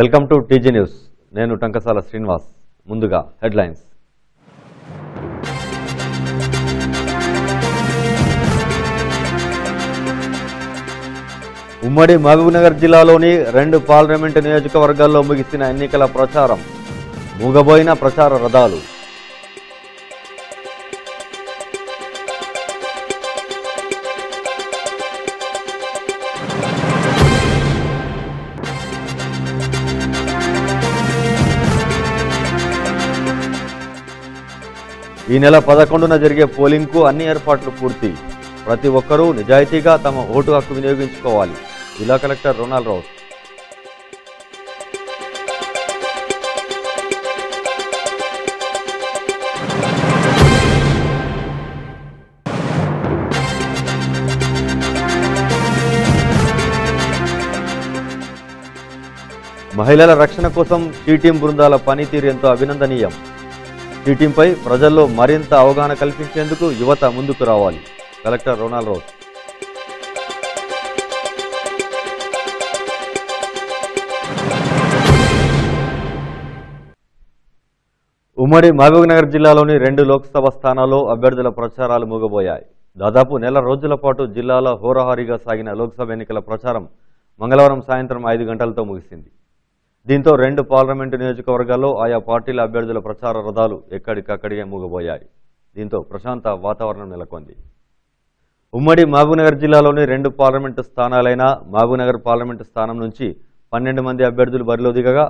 Welcome to TG news. నేను టంకసాల శ్రీనివాస్. ముందుగా headlines. ఉమ్మడి మహబూబ్నగర్ జిల్లాలోని రెండు పార్లమెంటు నియోజకవర్గాల్లో ముగిసిన ఎన్నికల ప్రచారం. మూగబోయిన ప్రచార రథాలు. ఈ నెల పదకొండున జరిగే పోలింగ్కు అన్ని ఏర్పాట్లు పూర్తి. ప్రతి ఒక్కరూ నిజాయితీగా తమ ఓటు హక్కు వినియోగించుకోవాలి. జిల్లా కలెక్టర్ రొనాల్ రౌత్ మహిళల రక్షణ కోసం టీటీం బృందాల పనితీరు ఎంతో అభినందనీయం. టీటీంపై ప్రజల్లో మరింత అవగాహన కల్పించేందుకు యువత ముందుకు రావాలి. కలెక్టర్ రొనాల్డ్ రోజ్ ఉమ్మడి మహబూబ్నగర్ జిల్లాలోని రెండు లోక్సభ స్థానాల్లో అభ్యర్థుల ప్రచారాలు మూగబోయాయి. దాదాపు నెల రోజుల పాటు జిల్లాలో హోరాహారీగా సాగిన లోక్సభ ఎన్నికల ప్రచారం మంగళవారం సాయంత్రం ఐదు గంటలతో ముగిసింది. దీంతో రెండు పార్లమెంటు నియోజకవర్గాల్లో ఆయా పార్టీల అభ్యర్థుల ప్రచార రథాలు ఎక్కడికక్కడికే మూగబోయాయి. దీంతో ప్రశాంత వాతావరణం నెలకొంది. ఉమ్మడి మహబూబ్నగర్ జిల్లాలోని రెండు పార్లమెంటు స్థానాలైన మహబూబ్నగర్ పార్లమెంటు స్థానం నుంచి పన్నెండు మంది అభ్యర్థులు బరిలో దిగగా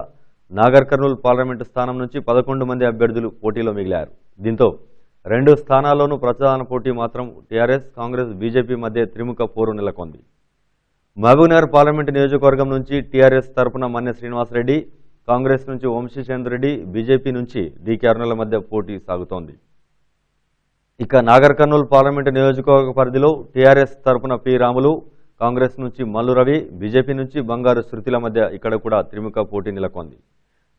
నాగర్ కర్నూలు పార్లమెంటు స్థానం నుంచి పదకొండు మంది అభ్యర్థులు పోటీలో మిగిలారు. దీంతో రెండు స్థానాల్లోనూ ప్రధాన పోటీ మాత్రం టీఆర్ఎస్ కాంగ్రెస్ బీజేపీ మధ్య త్రిముఖ పోరు నెలకొంది. మహబూబ్నగర్ పార్లమెంటు నియోజకవర్గం నుంచి టీఆర్ఎస్ తరపున మన్య శ్రీనివాసరెడ్డి కాంగ్రెస్ నుంచి వంశీచంద్ర రెడ్డి బీజేపీ నుంచి డీకే అరుణుల మధ్య పోటీ సాగుతోంది. ఇక నాగర్ కర్నూలు పార్లమెంటు నియోజకవర్గ పరిధిలో టీఆర్ఎస్ తరఫున పి రాములు కాంగ్రెస్ నుంచి మల్లు రవి బీజేపీ నుంచి బంగారు శృతిల మధ్య ఇక్కడ కూడా త్రిముఖ పోటీ నెలకొంది.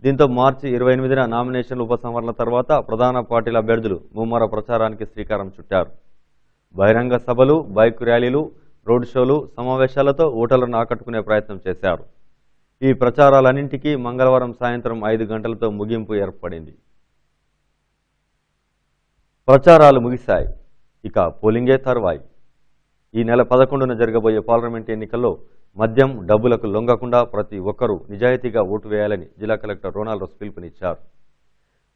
దీంతో మార్చి ఇరవై ఎనిమిదిన నామినేషన్ల ఉపసంహరణ తర్వాత ప్రధాన పార్టీల అభ్యర్థులు ముమ్మర ప్రచారానికి శ్రీకారం చుట్టారు. బహిరంగ సభలు బైక్ ర్యాలీలు రోడ్ షోలు సమావేశాలతో ఓటర్లను ఆకట్టుకునే ప్రయత్నం చేశారు. ఈ ప్రచారాలన్నింటికీ మంగళవారం సాయంత్రం ఐదు గంటలతో ముగింపు ఏర్పడింది. ప్రచారాలు ముగిశాయి. ఇక పోలింగే తర్వాయి. ఈ నెల పదకొండున జరగబోయే పార్లమెంట్ ఎన్నికల్లో మద్యం డబ్బులకు లొంగకుండా ప్రతి ఒక్కరూ నిజాయితీగా ఓటు వేయాలని జిల్లా కలెక్టర్ రొనాల్డ్ రోస్ పిలుపునిచ్చారు.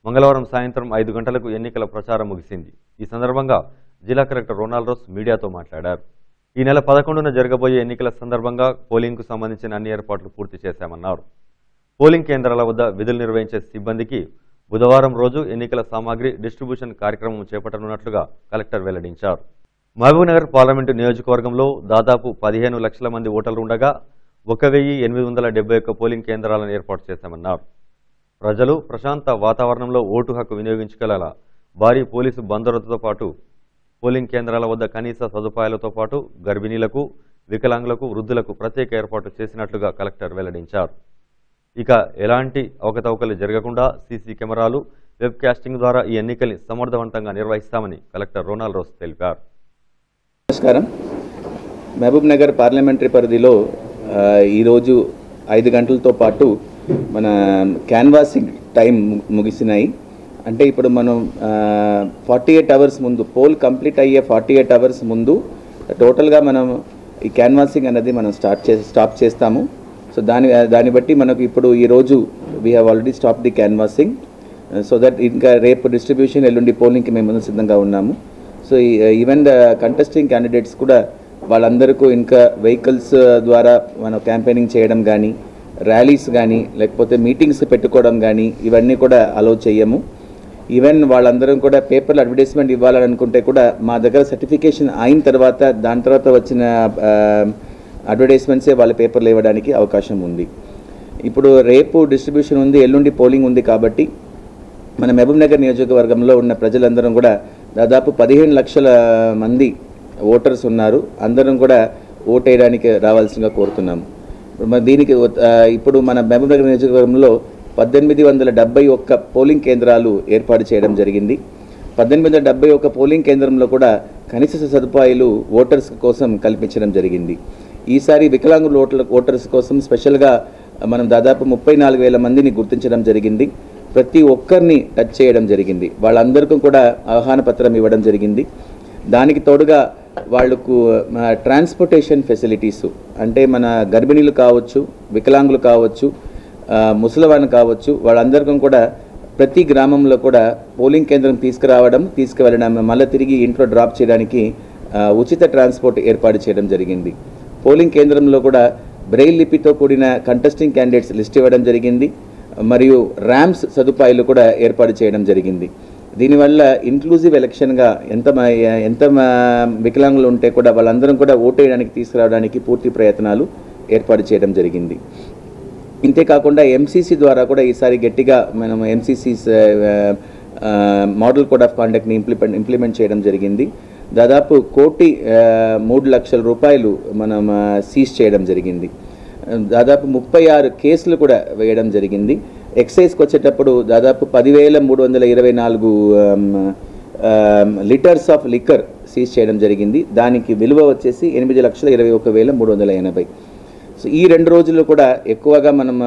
మంగళవారం సాయంత్రం ఐదు గంటలకు ఎన్నికల ప్రచారం ముగిసింది. ఈ సందర్భంగా జిల్లా కలెక్టర్ రొనాల్డ్ రోస్ మీడియాతో మాట్లాడారు. ఈ నెల పదకొండున జరగబోయే ఎన్నికల సందర్భంగా పోలింగ్కు సంబంధించిన అన్ని ఏర్పాట్లు పూర్తి చేశామన్నారు. పోలింగ్ కేంద్రాల వద్ద విధులు నిర్వహించే సిబ్బందికి బుధవారం రోజు ఎన్నికల సామాగ్రి డిస్ట్రిబ్యూషన్ కార్యక్రమం చేపట్టనున్నట్లుగా కలెక్టర్ వెల్లడించారు. మహబూబ్నగర్ పార్లమెంటు నియోజకవర్గంలో దాదాపు పదిహేను లక్షల మంది ఓటర్లు ఉండగా ఒక వెయ్యి ఎనిమిది వందల డెబ్బై ఒక్క పోలింగ్ కేంద్రాలను ఏర్పాటు చేశామన్నారు. ప్రజలు ప్రశాంత వాతావరణంలో ఓటు హక్కు వినియోగించుకోగల భారీ పోలీసు బందరత్తుతో పాటు పోలింగ్ కేంద్రాల వద్ద కనీస సదుపాయాలతో పాటు గర్భిణీలకు వికలాంగులకు వృద్ధులకు ప్రత్యేక ఏర్పాటు చేసినట్లుగా కలెక్టర్ వెల్లడించారు. ఇక ఎలాంటి అవకతవకలు జరగకుండా సీసీ కెమెరాలు వెబ్ కాస్టింగ్ ద్వారా ఈ ఎన్నికల్ని సమర్థవంతంగా నిర్వహిస్తామని కలెక్టర్ రోనాల్ రోస్ తెలిపారు. నమస్కారం. మహబూబ్ నగర్ పార్లమెంటరీ పరిధిలో ఈరోజు ఐదు గంటలతో పాటు మన క్యాన్వాసింగ్ టైం ముగిసినాయి. అంటే ఇప్పుడు మనం ఫార్టీ ఎయిట్ అవర్స్ ముందు పోల్ కంప్లీట్ అయ్యే ఫార్టీ ఎయిట్ అవర్స్ ముందు టోటల్గా మనం ఈ క్యాన్వాసింగ్ అనేది మనం స్టార్ట్ చే స్టాప్ చేస్తాము. సో దాని దాన్ని బట్టి మనకు ఇప్పుడు ఈరోజు we have already stop the canvassing so that ఇంకా రేపు డిస్ట్రిబ్యూషన్ ఎల్లుండి పోలింగ్కి మేము ముందు సిద్ధంగా ఉన్నాము. So even the contesting candidates కూడా వాళ్ళందరికీ ఇంకా వెహికల్స్ ద్వారా మనం క్యాంపెయినింగ్ చేయడం కానీ ర్యాలీస్ కానీ లేకపోతే మీటింగ్స్ పెట్టుకోవడం కానీ ఇవన్నీ కూడా అలో చేయము. ఈవెన్ వాళ్ళందరం కూడా పేపర్లో అడ్వర్టైజ్మెంట్ ఇవ్వాలని అనుకుంటే కూడా మా దగ్గర సర్టిఫికేషన్ అయిన తర్వాత దాని తర్వాత వచ్చిన అడ్వర్టైజ్మెంట్సే వాళ్ళ పేపర్లు ఇవ్వడానికి అవకాశం ఉంది. ఇప్పుడు రేపు డిస్ట్రిబ్యూషన్ ఉంది ఎల్లుండి పోలింగ్ ఉంది కాబట్టి మన మహబూబ్నగర్ నియోజకవర్గంలో ఉన్న ప్రజలందరం కూడా దాదాపు పదిహేను లక్షల మంది ఓటర్స్ ఉన్నారు. అందరం కూడా ఓటేయడానికి రావాల్సిందిగా కోరుతున్నాము. దీనికి ఇప్పుడు మన మహబూబ్నగర్ నియోజకవర్గంలో పద్దెనిమిది వందల డెబ్బై ఒక్క పోలింగ్ కేంద్రాలు ఏర్పాటు చేయడం జరిగింది. పద్దెనిమిది వందల డెబ్బై ఒక్క పోలింగ్ కేంద్రంలో కూడా కనీస సదుపాయాలు ఓటర్స్ కోసం కల్పించడం జరిగింది. ఈసారి వికలాంగుల ఓటర్ ఓటర్స్ కోసం స్పెషల్గా మనం దాదాపు ముప్పై నాలుగు వేల మందిని గుర్తించడం జరిగింది. ప్రతి ఒక్కరిని టచ్ చేయడం జరిగింది. వాళ్ళందరికీ కూడా ఆహ్వాన పత్రం ఇవ్వడం జరిగింది. దానికి తోడుగా వాళ్ళకు ట్రాన్స్పోర్టేషన్ ఫెసిలిటీస్ అంటే మన గర్భిణీలు కావచ్చు వికలాంగులు కావచ్చు ఆ, కావచ్చు వాళ్ళందరికీ కూడా ప్రతి గ్రామంలో కూడా పోలింగ్ కేంద్రం తీసుకురావడం తీసుకువెళ్ళడం మళ్ళీ తిరిగి ఇంట్లో డ్రాప్ చేయడానికి ఉచిత ట్రాన్స్పోర్ట్ ఏర్పాటు చేయడం జరిగింది. పోలింగ్ కేంద్రంలో కూడా బ్రెయిల్ లిపితో కూడిన కంటెస్టింగ్ క్యాండిడేట్స్ లిస్ట్ ఇవ్వడం జరిగింది. మరియు ర్యాంప్స్ సదుపాయాలు కూడా ఏర్పాటు చేయడం జరిగింది. దీనివల్ల ఇంక్లూజివ్ ఎలక్షన్గా ఎంత ఎంత వికలాంగులు ఉంటే కూడా వాళ్ళందరం కూడా ఓటేయడానికి తీసుకురావడానికి పూర్తి ప్రయత్నాలు ఏర్పాటు చేయడం జరిగింది. ఇంతే కాకుండా ఎంసీసీ ద్వారా కూడా ఈసారి గట్టిగా మనం ఎంసీసీ మోడల్ కోడ్ ఆఫ్ కాండక్ట్ని ఇంప్లిమెంట్ ఇంప్లిమెంట్ చేయడం జరిగింది. దాదాపు కోటి మూడు లక్షల రూపాయలు మనం సీజ్ చేయడం జరిగింది. దాదాపు ముప్పై ఆరు కేసులు కూడా వేయడం జరిగింది. ఎక్సైజ్కి వచ్చేటప్పుడు దాదాపు పదివేల మూడు వందల ఇరవై నాలుగు లీటర్స్ ఆఫ్ లిక్కర్ సీజ్ చేయడం జరిగింది. దానికి విలువ వచ్చేసి ఎనిమిది లక్షల ఇరవై ఒక వేల మూడు వందల ఎనభై. సో ఈ రెండు రోజులు కూడా ఎక్కువగా మనం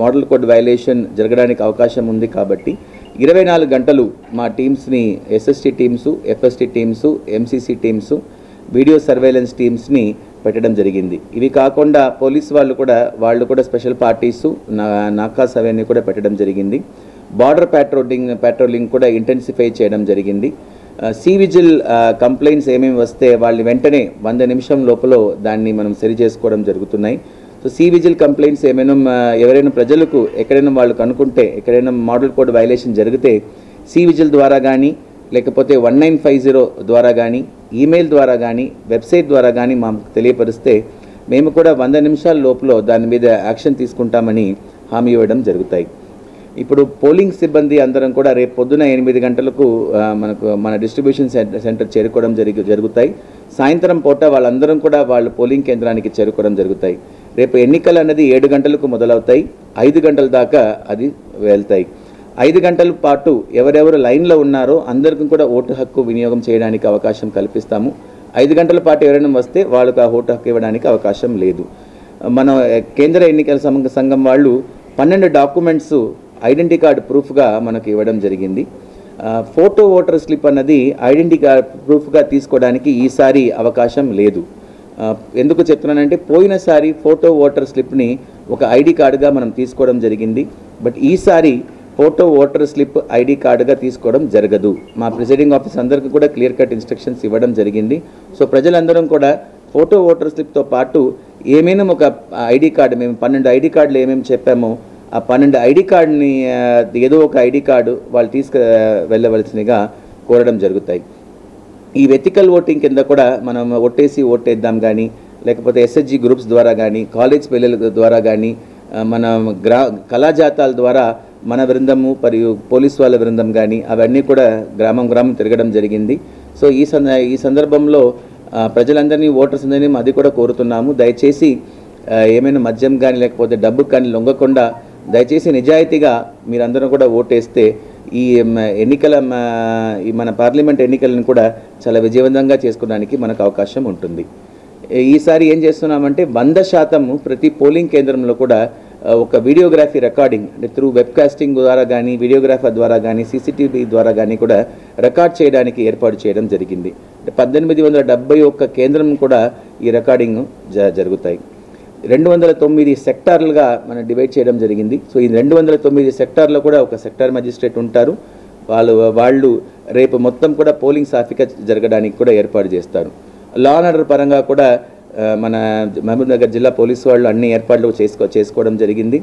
మోడల్ కోడ్ వైలేషన్ జరగడానికి అవకాశం ఉంది కాబట్టి ఇరవై నాలుగు గంటలు మా టీమ్స్ని SST teams FST teams MCC teams video surveillance టీమ్స్ని పెట్టడం జరిగింది. ఇవి కాకుండా పోలీస్ వాళ్ళు కూడా వాళ్ళు కూడా స్పెషల్ పార్టీస్ నా నాకాస్ అవన్నీ కూడా పెట్టడం జరిగింది. బార్డర్ ప్యాట్రోలింగ్ ప్యాట్రోలింగ్ కూడా ఇంటెన్సిఫై చేయడం జరిగింది. సీ విజిల్ కంప్లైంట్స్ ఏమేమి వస్తే వాళ్ళు వెంటనే వంద నిమిషం లోపల దాన్ని మనం సరి చేసుకోవడం జరుగుతున్నాయి. సో సి విజిల్ కంప్లైంట్స్ ఏమైనా ఎవరైనా ప్రజలకు ఎక్కడైనా వాళ్ళు కనుక్కుంటే ఎక్కడైనా మోడల్ కోడ్ వైలేషన్ జరిగితే సి విజిల్ ద్వారా కానీ లేకపోతే వన్ నైన్ ఫైవ్ జీరో ద్వారా కానీ ఈమెయిల్ ద్వారా కానీ వెబ్సైట్ ద్వారా కానీ మాకు తెలియపరిస్తే మేము కూడా వంద నిమిషాల లోపల దాని మీద యాక్షన్ తీసుకుంటామని హామీ ఇవ్వడం జరుగుతాయి. ఇప్పుడు పోలింగ్ సిబ్బంది అందరం కూడా రేపు పొద్దున ఎనిమిది గంటలకు మనకు మన డిస్ట్రిబ్యూషన్ సెంటర్ సెంటర్ చేరుకోవడం జరిగి జరుగుతాయి. సాయంత్రం పూట వాళ్ళందరం కూడా వాళ్ళు పోలింగ్ కేంద్రానికి చేరుకోవడం జరుగుతాయి. రేపు ఎన్నికలు అనేది ఏడు గంటలకు మొదలవుతాయి. ఐదు గంటల దాకా అది వెళ్తాయి. ఐదు గంటల పాటు ఎవరెవరు లైన్లో ఉన్నారో అందరికీ కూడా ఓటు హక్కు వినియోగం చేయడానికి అవకాశం కల్పిస్తాము. ఐదు గంటల పాటు ఎవరైనా వస్తే వాళ్ళకు ఆ ఓటు హక్కు ఇవ్వడానికి అవకాశం లేదు. మన కేంద్ర ఎన్నికల సంఘ సంఘం వాళ్ళు పన్నెండు డాక్యుమెంట్స్ ఐడెంటిటీ కార్డు ప్రూఫ్గా మనకు ఇవ్వడం జరిగింది. ఫోటో ఓటర్ స్లిప్ అన్నది ఐడెంటిటీ కార్డ్ ప్రూఫ్గా తీసుకోవడానికి ఈసారి అవకాశం లేదు. ఎందుకు చెప్తున్నానంటే పోయినసారి ఫోటో ఓటర్ స్లిప్ని ఒక ఐడి కార్డుగా మనం తీసుకోవడం జరిగింది. బట్ ఈసారి ఫోటో ఓటర్ స్లిప్ ఐడి కార్డుగా తీసుకోవడం జరగదు. మా ప్రిసైడింగ్ ఆఫీస్ అందరికీ కూడా క్లియర్ కట్ ఇన్స్ట్రక్షన్స్ ఇవ్వడం జరిగింది. సో ప్రజలందరం కూడా ఫోటో ఓటర్ స్లిప్తో పాటు ఏమైనా ఒక ఐడి కార్డు మేము పన్నెండు ఐడి కార్డులు ఏమేమి చెప్పామో ఆ పన్నెండు ఐడి కార్డుని ఏదో ఒక ఐడి కార్డు వాళ్ళు తీసుకు వెళ్ళవలసినగా కోరడం జరుగుతాయి. ఈ వెతికల్ ఓటింగ్ కింద కూడా మనం ఒట్టేసి ఓటేద్దాం కానీ లేకపోతే ఎస్హెచ్జి గ్రూప్స్ ద్వారా కానీ కాలేజ్ పిల్లల ద్వారా కానీ మన గ్రా కళాజాతాల ద్వారా మన బృందము మరియు పోలీస్ వాళ్ళ బృందం కానీ అవన్నీ కూడా గ్రామం గ్రామం తిరగడం జరిగింది. సో ఈ సంద ఈ సందర్భంలో ప్రజలందరినీ ఓటర్స్ అందరినీ అది కూడా కోరుతున్నాము. దయచేసి ఏమైనా మద్యం కానీ లేకపోతే డబ్బు కానీ లొంగకుండా దయచేసి నిజాయితీగా మీరందరూ కూడా ఓటేస్తే ఈ ఎన్నికల ఈ మన పార్లమెంట్ ఎన్నికలను కూడా చాలా విజయవంతంగా చేసుకోవడానికి మనకు అవకాశం ఉంటుంది. ఈసారి ఏం చేస్తున్నామంటే వంద శాతం ప్రతి పోలింగ్ కేంద్రంలో కూడా ఒక వీడియోగ్రఫీ రికార్డింగ్ అంటే త్రూ వెబ్కాస్టింగ్ ద్వారా కానీ వీడియోగ్రాఫర్ ద్వారా కానీ సీసీటీవీ ద్వారా కానీ కూడా రికార్డ్ చేయడానికి ఏర్పాటు చేయడం జరిగింది. అంటే పద్దెనిమిది వందల డెబ్బై ఒక్క కేంద్రం కూడా ఈ రికార్డింగ్ జ జరుగుతాయి. రెండు వందల తొమ్మిది సెక్టార్లుగా మనం డివైడ్ చేయడం జరిగింది. సో ఈ రెండు వందల తొమ్మిది సెక్టార్లో కూడా ఒక సెక్టార్ మజిస్ట్రేట్ ఉంటారు. వాళ్ళు వాళ్ళు రేపు మొత్తం కూడా పోలింగ్ సాఫీగా జరగడానికి కూడా ఏర్పాటు చేస్తారు. లా అండ్ ఆర్డర్ పరంగా కూడా మన మహబూబ్నగర్ జిల్లా పోలీసు వాళ్ళు అన్ని ఏర్పాట్లు చేసుకో చేసుకోవడం జరిగింది.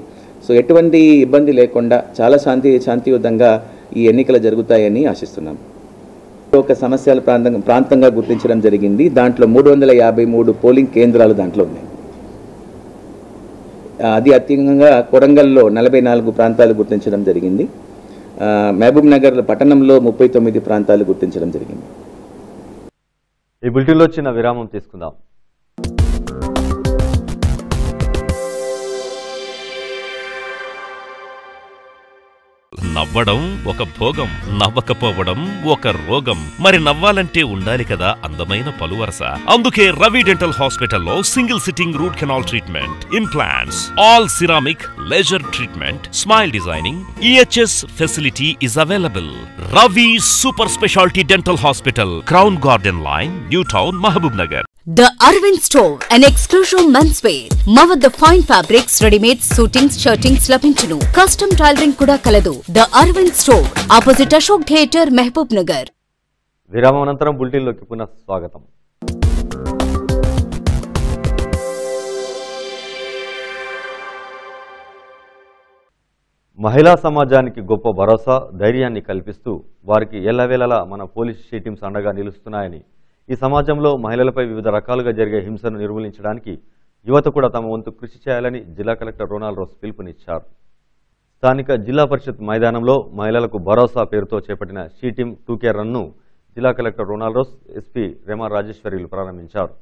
సో ఎటువంటి ఇబ్బంది లేకుండా చాలా శాంతి శాంతియుతంగా ఈ ఎన్నికలు జరుగుతాయని ఆశిస్తున్నాం. ఒక సమస్యల ప్రాంతం ప్రాంతంగా గుర్తించడం జరిగింది. దాంట్లో మూడు వందల యాభై మూడు పోలింగ్ కేంద్రాలు దాంట్లో ఉన్నాయి. అది అత్యంగా కొరంగల్లో నలభై నాలుగు ప్రాంతాలు గుర్తించడం జరిగింది. మహబూబ్ నగర్ పట్టణంలో ముప్పై తొమ్మిది ప్రాంతాలు గుర్తించడం జరిగింది. ఈ బులెటిన్లో చిన్న విరామం తీసుకుందాం. నవ్వడం ఒక భోగం నవ్వకపోవడం ఒక రోగం. మరి నవ్వాలంటే ఉండాలి కదా అందమైన పలువరస. అందుకే రవి డెంటల్ హాస్పిటల్లో single sitting root canal treatment implants all ceramic laser treatment smile designing EHS facility is available. Ravi super speciality dental hospital crown garden line new town Mahabubnagar the Arvind store Store, an exclusive menswear. మా వద్ద fine fabrics readymade suitings shirtings లభించును custom tailoring కూడా కలదు the Arvind store opposite Ashok theatre Mahabubnagar విరామం అనంతరం బులెటిన్లోకి పునః స్వాగతం. మహిళా సమాజానికి గొప్ప భరోసా ధైర్యాన్ని కల్పిస్తూ వారికి ఎల్లవేళలా మన పోలీస్ టీమ్స్ అండగా నిలుస్తున్నాయని ఈ సమాజంలో మహిళలపై వివిధ రకాలుగా జరిగే హింసను నిర్మూలించడానికి యువత కూడా తమ వంతు కృషి చేయాలని జిల్లా కలెక్టర్ రోనాల్ రోస్ పిలుపునిచ్చారు. స్థానిక జిల్లా పరిషత్ మైదానంలో మహిళలకు భరోసా పేరుతో చేపట్టిన షీ టీమ్ టూకే రన్ను జిల్లా collector Ronald Rose SP Rema రాజేశ్వరిలు ప్రారంభించారు.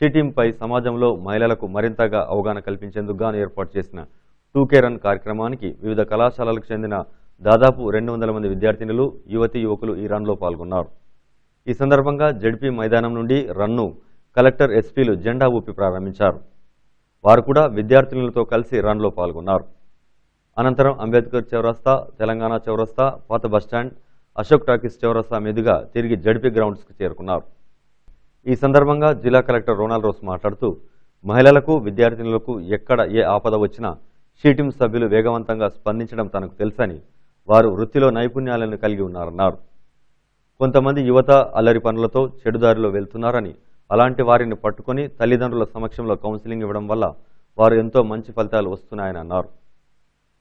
షీ టీంపై సమాజంలో మహిళలకు మరింతగా అవగాహన కల్పించేందుకు గాను ఏర్పాటు చేసిన టూకే రన్ కార్యక్రమానికి వివిధ కళాశాలలకు చెందిన దాదాపు రెండు వందల మంది విద్యార్థినులు యువతీ యువకులు ఈ రన్లో పాల్గొన్నారు. ఈ సందర్భంగా జడ్పీ మైదానం నుండి రన్ను కలెక్టర్ ఎస్పీలు జెండా ఊపి ప్రారంభించారు. వారు కూడా విద్యార్థినులతో కలిసి రన్లో పాల్గొన్నారు. అనంతరం అంబేద్కర్ చౌరస్తా తెలంగాణ చౌరస్తా పాత బస్టాండ్ అశోక్ టాకీస్ చౌరస్తా మీదుగా తిరిగి జడ్పీ గ్రౌండ్స్కి చేరుకున్నారు. ఈ సందర్భంగా జిల్లా కలెక్టర్ రోనాల్డ్ రోస్ మాట్లాడుతూ మహిళలకు విద్యార్థినులకు ఎక్కడ ఏ ఆపద వచ్చినా షీటిం సభ్యులు వేగవంతంగా స్పందించడం తనకు తెలుసని వారు వృత్తిలో నైపుణ్యాలను కలిగి ఉన్నారన్నారు. కొంతమంది యువత అల్లరి పనులతో చెడుదారిలో వెళ్తున్నారని అలాంటి వారిని పట్టుకొని తల్లిదండ్రుల సమక్షంలో కౌన్సిలింగ్ ఇవ్వడం వల్ల వారు ఎంతో మంచి ఫలితాలు వస్తున్నాయని అన్నారు.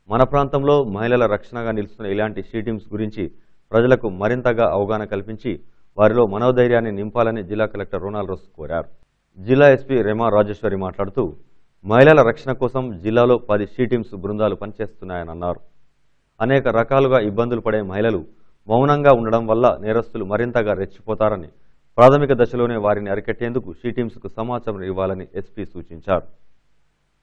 మన ప్రాంతంలో మహిళల రక్షణగా నిలుస్తున్న ఇలాంటి షీటీమ్స్ గురించి ప్రజలకు మరింతగా అవగాహన కల్పించి వారిలో మనోధైర్యాన్ని నింపాలని జిల్లా కలెక్టర్ రోనాల్ రోస్ కోరారు. జిల్లా ఎస్పీ రెమా రాజేశ్వరి మాట్లాడుతూ మహిళల రక్షణ కోసం జిల్లాలో పది షీటీమ్స్ బృందాలు పనిచేస్తున్నాయని అన్నారు. అనేక రకాలుగా ఇబ్బందులు పడే మహిళలు మౌనంగా ఉండడం వల్ల నేరస్తులు మరింతగా రెచ్చిపోతారని ప్రాథమిక దశలోనే వారిని అరికట్టేందుకు షీటీమ్స్కు సమాచారం ఇవ్వాలని ఎస్పీ సూచించారు.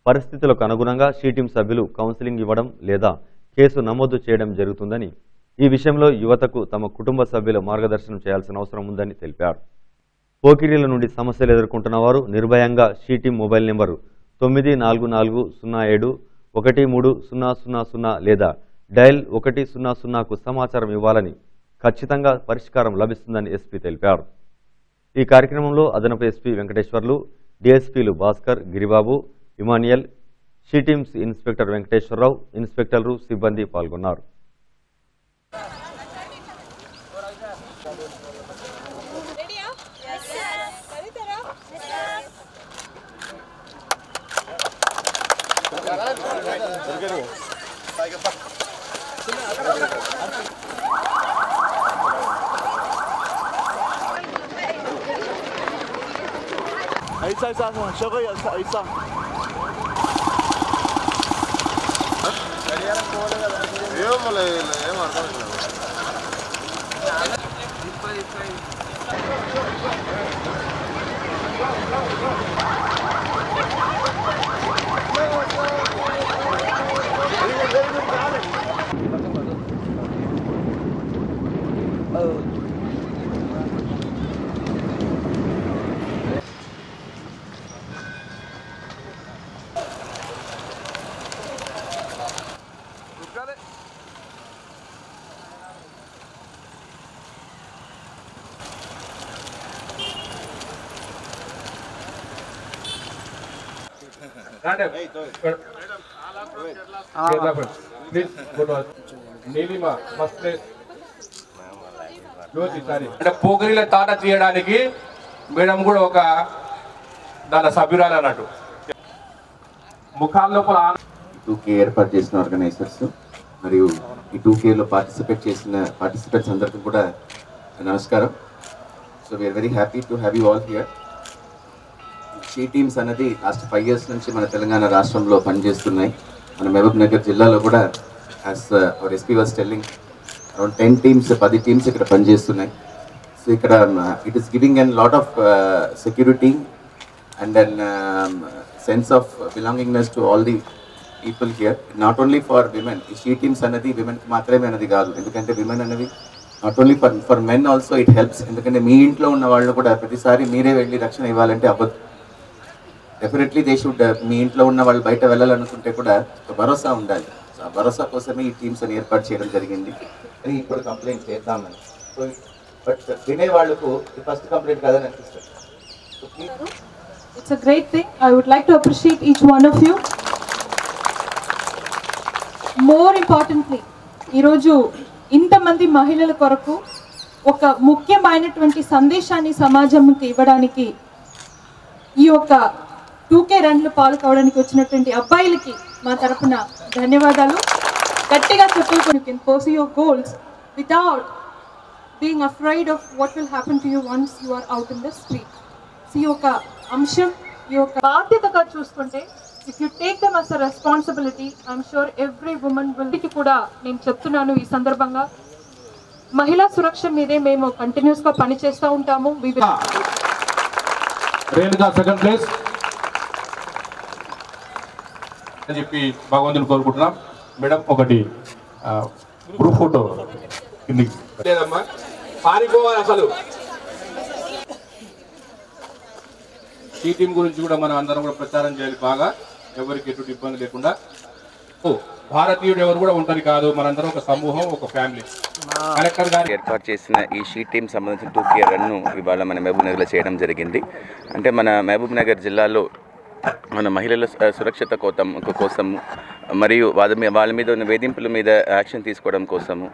పరిస్థితులకు అనుగుణంగా షీటీమ్ సభ్యులు కౌన్సిలింగ్ ఇవ్వడం లేదా కేసు నమోదు చేయడం జరుగుతుందని ఈ విషయంలో యువతకు తమ కుటుంబ సభ్యుల మార్గదర్శనం చేయాల్సిన అవసరం ఉందని తెలిపారు. పోకిరీల నుండి సమస్యలు ఎదుర్కొంటున్న వారు నిర్భయంగా షీటీమ్ మొబైల్ నెంబరు తొమ్మిది నాలుగు నాలుగు సున్నా ఏడు ఒకటి మూడు సున్నా సున్నా సున్నా లేదా డయల్ ఒకటి సున్నా సున్నాకు సమాచారం ఇవ్వాలని ఖచ్చితంగా పరిష్కారం లభిస్తుందని ఎస్పీ తెలిపారు. ఈ కార్యక్రమంలో అదనపు SP Venkateswarlu డిఎస్పీలు Bhaskar Giribabu Emmanuel she teams inspector Venkateswara Rao ఇన్స్పెక్టర్లు సిబ్బంది పాల్గొన్నారు. يسار شغل يسار يسار నీలిమ ఫస్ట్ ప్లేస్ అంటే పోగరిల తాట తీయడానికి మేడం కూడా ఒక దాని సభ్యురాలు అన్నట్టు. ముఖాల లోపల ఆన- టూ కే ఏర్పాటు చేసిన ఆర్గనైజర్స్ మరియు ఈ టూ కేలో పార్టిసిపేట్ చేసిన పార్టిసిపెంట్స్ అందరికీ కూడా నమస్కారం. So we are very happy to have you all here she teams అనేది లాస్ట్ ఫైవ్ ఇయర్స్ నుంచి మన తెలంగాణ రాష్ట్రంలో పనిచేస్తున్నాయి. మన మహబూబ్ నగర్ జిల్లాలో కూడా as our SP was telling around ten teams పది టీమ్స్ ఇక్కడ పనిచేస్తున్నాయి. సో ఇక్కడ it is giving and lot of security and an sense of belongingness to all the people here not only for women ఈ she teams అనేది విమెన్కి మాత్రమే అనేది కాదు. ఎందుకంటే విమెన్ అనేది not only for for men also it helps ఎందుకంటే మీ ఇంట్లో ఉన్న వాళ్ళు కూడా ప్రతిసారి మీరే వెళ్ళి రక్షణ ఇవ్వాలంటే అవ్వదు డెఫినెట్లీ దే షుడ్ మీ ఇంట్లో ఉన్న వాళ్ళు బయట వెళ్ళాలనుకుంటే కూడా ఒక భరోసా ఉండాలి. సో ఆ భరోసా కోసమే ఈ టీమ్స్ అని ఏర్పాటు చేయడం జరిగింది. అని ఇప్పుడు కంప్లైంట్ చేద్దామని. సో బట్ వినే వాళ్ళకు ఫస్ట్ కంప్లైంట్ కాదని అనిపిస్తుంది. It's a It's a great thing. I would like to appreciate each one of you. More importantly ఈరోజు ఇంతమంది మహిళల కొరకు ఒక ముఖ్యమైనటువంటి సందేశాన్ని సమాజంకి ఇవ్వడానికి ఈ యొక్క టూకే రన్లు పాల్గొవడానికి వచ్చినటువంటి అబ్బాయిలకి మా తరపున ధన్యవాదాలు. గట్టిగా చెప్పుకొని can pursue your goals without being afraid of what will happen to you once you are out in the street so ఈ యొక్క అంశం ఈ యొక్క బాధ్యతగా చూసుకుంటే if you take them as a responsibility I'm sure every woman విల్కి కూడా నేను చెప్తున్నాను ఈ సందర్భంగా. మహిళా సురక్ష మీదే మేము కంటిన్యూస్గా పనిచేస్తూ ఉంటాము. వివిధ సెకండ్ ప్లేస్ అని చెప్పి భగవంతుని కోరుకుంటున్నాం. మేడం ఒకటి గ్రూప్ ఫోటో కిందికి. లేదమ్మా పారిపోవాలి అసలు. ఈ టీం గురించి కూడా మనం అందరం కూడా ప్రచారం చేయాలి బాగా. ఎవరికి ఎటువంటి ఇబ్బంది లేకుండా. ఓ, భారతీయుడు ఎవరు కూడా ఉంటారు కాదు. మనందరం ఒక సమూహం ఒక ఫ్యామిలీ. కలెక్టర్ గారి ఏర్పాటు చేసిన ఈ షీట్ టీం సంబంధించిన టూ కే రన్ను ఇవాళ మన మహబూబ్ నగర్లో చేయడం జరిగింది. అంటే మన మహబూబ్ నగర్ జిల్లాలో మన మహిళల సురక్షిత సురక్షత కోతం కోసము మరియు వాళ్ళ మీద వాళ్ళ మీద ఉన్న వేధింపుల మీద యాక్షన్ తీసుకోవడం కోసము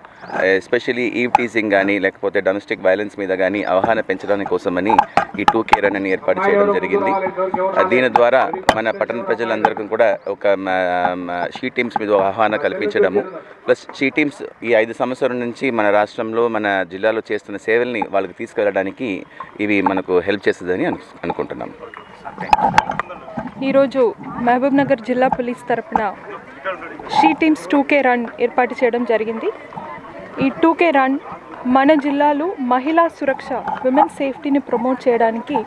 ఎస్పెషలీ ఈవ్ టీజింగ్ కానీ లేకపోతే డొమెస్టిక్ వైలెన్స్ మీద కానీ అవగాహన పెంచడానికి కోసమని ఈ టూ కేర్ అని ఏర్పాటు చేయడం జరిగింది. దీని ద్వారా మన పట్టణ ప్రజలందరికీ కూడా ఒక షీ టీమ్స్ మీద అవగాహన కల్పించడము ప్లస్ షీ టీమ్స్ ఈ ఐదు సంవత్సరాల నుంచి మన రాష్ట్రంలో మన జిల్లాలో చేస్తున్న సేవల్ని వాళ్ళకి తీసుకెళ్ళడానికి ఇవి మనకు హెల్ప్ చేస్తుందని అను అనుకుంటున్నాం ఈరోజు మహబూబ్ నగర్ జిల్లా పోలీస్ తరఫున షీ టీమ్స్ టూకే రన్ ఏర్పాటు చేయడం జరిగింది. ఈ టూకే రన్ మన జిల్లాలో మహిళా సురక్ష విమెన్ సేఫ్టీని ప్రమోట్ చేయడానికి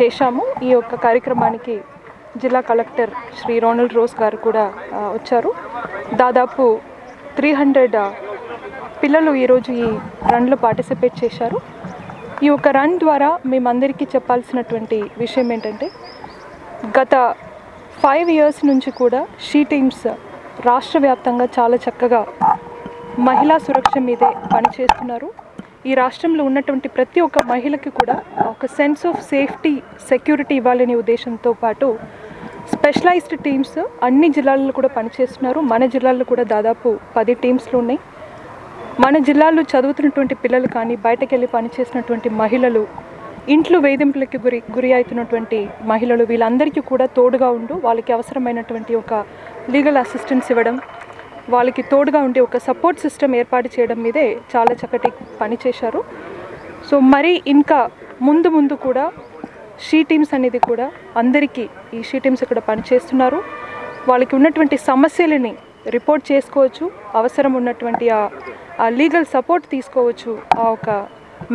చేశాము. ఈ యొక్క కార్యక్రమానికి జిల్లా కలెక్టర్ శ్రీ రోనల్డ్ రోస్ గారు కూడా వచ్చారు. దాదాపు త్రీ హండ్రెడ్ పిల్లలు ఈరోజు ఈ రన్లో పార్టిసిపేట్ చేశారు. ఈ యొక్క రన్ ద్వారా మేమందరికీ చెప్పాల్సినటువంటి విషయం ఏంటంటే గత ఫైవ్ ఇయర్స్ నుంచి కూడా షీ టీమ్స్ రాష్ట్ర వ్యాప్తంగా చాలా చక్కగా మహిళా సురక్ష మీదే పనిచేస్తున్నారు. ఈ రాష్ట్రంలో ఉన్నటువంటి ప్రతి ఒక్క మహిళకి కూడా ఒక సెన్స్ ఆఫ్ సేఫ్టీ సెక్యూరిటీ ఇవ్వాలనే ఉద్దేశంతో పాటు స్పెషలైజ్డ్ టీమ్స్ అన్ని జిల్లాల్లో కూడా పనిచేస్తున్నారు. మన జిల్లాల్లో కూడా దాదాపు పది టీమ్స్లు ఉన్నాయి. మన జిల్లాలో చదువుతున్నటువంటి పిల్లలు కానీ బయటకు వెళ్ళి పనిచేసినటువంటి మహిళలు ఇంట్లో వేధింపులకి గురి గురి అవుతున్నటువంటి మహిళలు వీళ్ళందరికీ కూడా తోడుగా ఉండు వాళ్ళకి అవసరమైనటువంటి ఒక లీగల్ అసిస్టెన్స్ ఇవ్వడం వాళ్ళకి తోడుగా ఉండే ఒక సపోర్ట్ సిస్టమ్ ఏర్పాటు చేయడం మీదే చాలా చక్కటి పని చేశారు. సో మరి ఇంకా ముందు ముందు కూడా షీ టీమ్స్ అనేది కూడా అందరికీ ఈ షీ టీమ్స్ ఇక్కడ పనిచేస్తున్నారు వాళ్ళకి ఉన్నటువంటి సమస్యలని రిపోర్ట్ చేసుకోవచ్చు అవసరం ఉన్నటువంటి ఆ ఆ లీగల్ సపోర్ట్ తీసుకోవచ్చు ఆ ఒక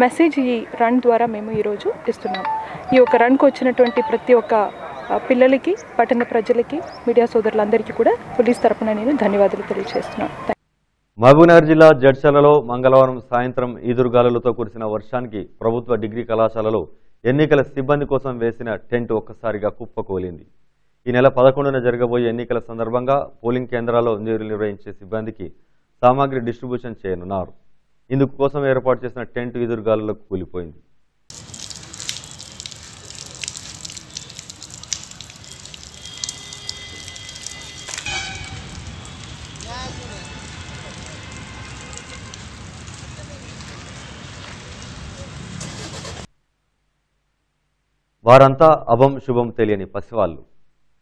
మెసేజ్ ఈ రన్ ద్వారా మేము ఈరోజు ఇస్తున్నాం. ఈ యొక్క రన్కి వచ్చినటువంటి ప్రతి ఒక్క పిల్లలకి పట్టణ ప్రజలకి మీడియా సోదరులందరికీ కూడా పోలీస్ తరపున నేను ధన్యవాదాలు తెలియజేస్తున్నాను. మహబూబ్నగర్ జిల్లా జడ్చలలో మంగళవారం సాయంత్రం ఈదురుగాలులతో కురిసిన వర్షానికి ప్రభుత్వ డిగ్రీ కళాశాలలో ఎన్నికల సిబ్బంది కోసం వేసిన టెంట్ ఒక్కసారిగా కుప్పకూలింది. ఈ నెల పదకొండున జరగబోయే ఎన్నికల సందర్భంగా పోలింగ్ కేంద్రాల్లో నీరు నిర్వహించే సిబ్బందికి సామాగ్రి డిస్ట్రిబ్యూషన్ చేయనున్నారు ఇందుకోసం ఏర్పాటు చేసిన టెంట్ ఎదురుగాలలో కూలిపోయింది. వారంతా అభం శుభం తెలియని పసివాళ్ళు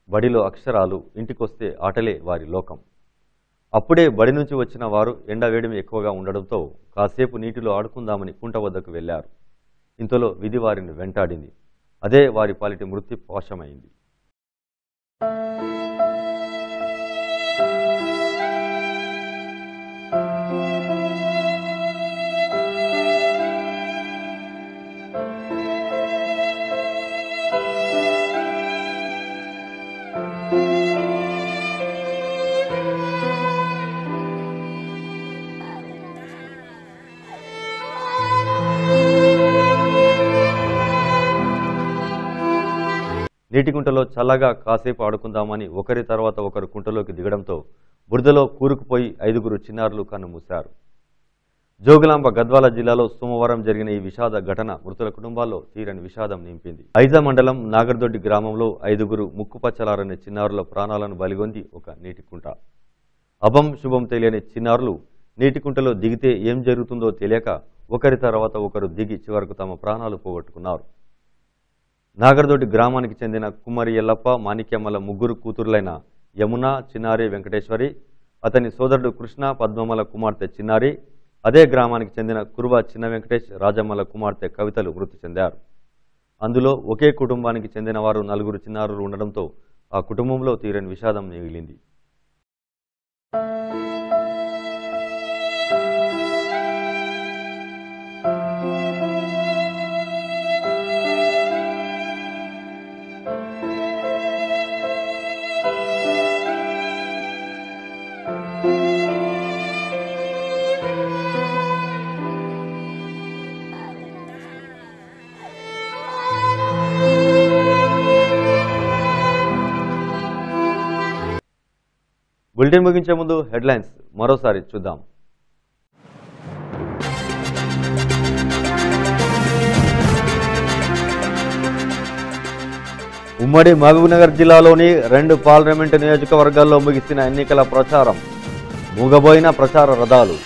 బడిలో అక్షరాలు ఇంటికొస్తే ఆటలే వారి లోకం. అప్పుడే బడి నుంచి వచ్చిన వారు ఎండ వేడిమి ఎక్కువగా ఉండడంతో కాసేపు నీటిలో ఆడుకుందామని కుంట వద్దకు వెళ్ళారు ఇంతలో విధి వారిని వెంటాడింది. అదే వారి పాలిటి మృత్యు పాశమైంది. నీటి కుంటలో చల్లగా కాసేపు ఆడుకుందామని ఒకరి తర్వాత ఒకరు కుంటలోకి దిగడంతో బురదలో కూరుకుపోయి ఐదుగురు చిన్నారులు కన్నుమూశారు జోగులాంబ గద్వాల జిల్లాలో సోమవారం జరిగిన ఈ విషాద ఘటన మృతుల కుటుంబాల్లో తీరని విషాదం నింపింది. ఐజా మండలం నాగర్దొడ్డి గ్రామంలో ఐదుగురు ముక్కుపచ్చలారనే చిన్నారుల ప్రాణాలను బలిగొంది ఒక నీటి కుంట. అభం శుభం తెలియని చిన్నారులు నీటి కుంటలో దిగితే ఏం జరుగుతుందో తెలియక ఒకరి తర్వాత ఒకరు దిగి చివరకు తమ ప్రాణాలు పోగొట్టుకున్నారు. నాగర్దొడ్డి గ్రామానికి చెందిన కుమారి ఎల్లప్ప మాణిక్యమ్మల ముగ్గురు కూతురులైన యమున చిన్నారి వెంకటేశ్వరి అతని సోదరుడు కృష్ణ పద్మమ్మల కుమార్తె చిన్నారి అదే గ్రామానికి చెందిన కురువ చిన్న వెంకటేష్ రాజమ్మల కుమార్తె కవితలు మృతి చెందారు. అందులో ఒకే కుటుంబానికి చెందిన వారు నలుగురు చిన్నారులు ఉండడంతో ఆ కుటుంబంలో తీరని విషాదం మిగిలింది. బులెటిన్ ముగించే ముందు హెడ్లైన్స్ మరోసారి చూద్దాం. ఉమ్మడి మహబూబ్నగర్ జిల్లాలోని రెండు పార్లమెంటు నియోజకవర్గాల్లో ముగిసిన ఎన్నికల ప్రచారం మూగబోయిన ప్రచార రథాలు.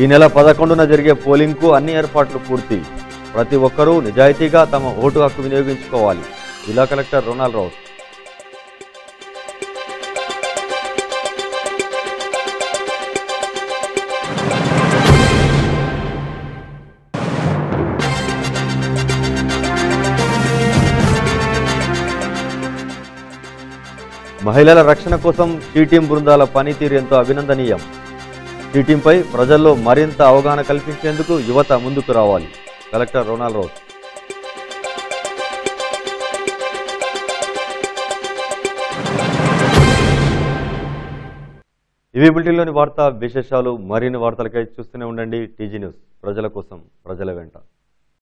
ఈ నెల పదకొండున జరిగే పోలింగ్కు అన్ని ఏర్పాట్లు పూర్తి. ప్రతి ఒక్కరూ నిజాయితీగా తమ ఓటు హక్కు వినియోగించుకోవాలి. జిల్లా కలెక్టర్ రొనాల్డ్ రౌత్ మహిళల రక్షణ కోసం టీటీం బృందాల పనితీరు ఎంతో అభినందనీయం. టీటీంపై ప్రజల్లో మరింత అవగాహన కల్పించేందుకు యువత ముందుకు రావాలి. కలెక్టర్ రోనాల్ రోజ్ ఇవి బులెటిన్లోని వార్తా విశేషాలు. మరిన్ని వార్తలకై చూస్తూనే ఉండండి. TG news. ప్రజల కోసం ప్రజల వెంట.